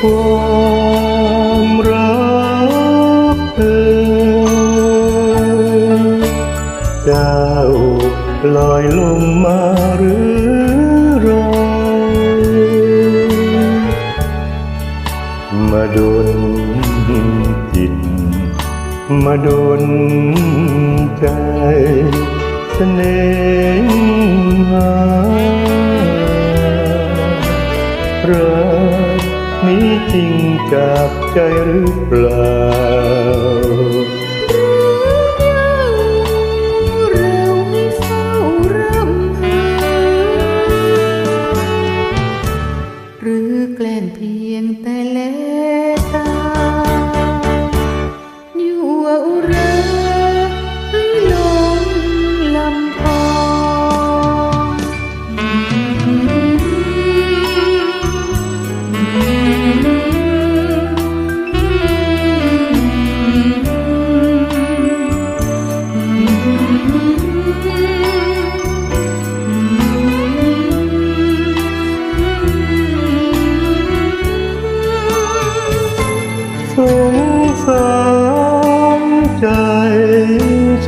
ความรักเธอเจ้าลอยลงมาหรือรอมาดนจิต มาดนใจเสน่หา นี้จริงจากใจหรือเปล่าเรา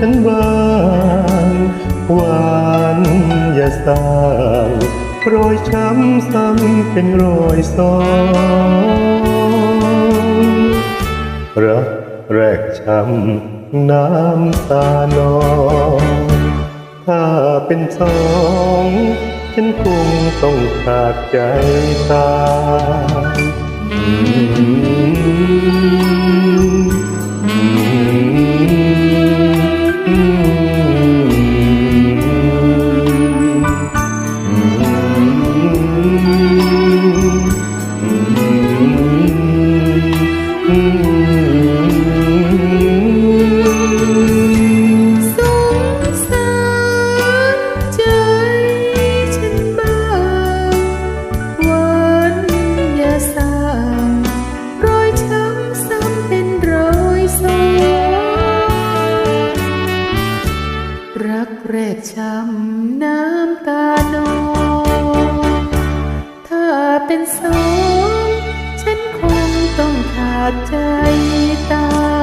ฉันบ้างหวานอย่าสร้างรอยช้ำซ้ำเป็นรอยซ้อนรักแรกช้ำน้ำตานองถ้าเป็นสองฉันคงต้องขาดใจตาย เป็นสองฉันคงต้องขาดใจตาย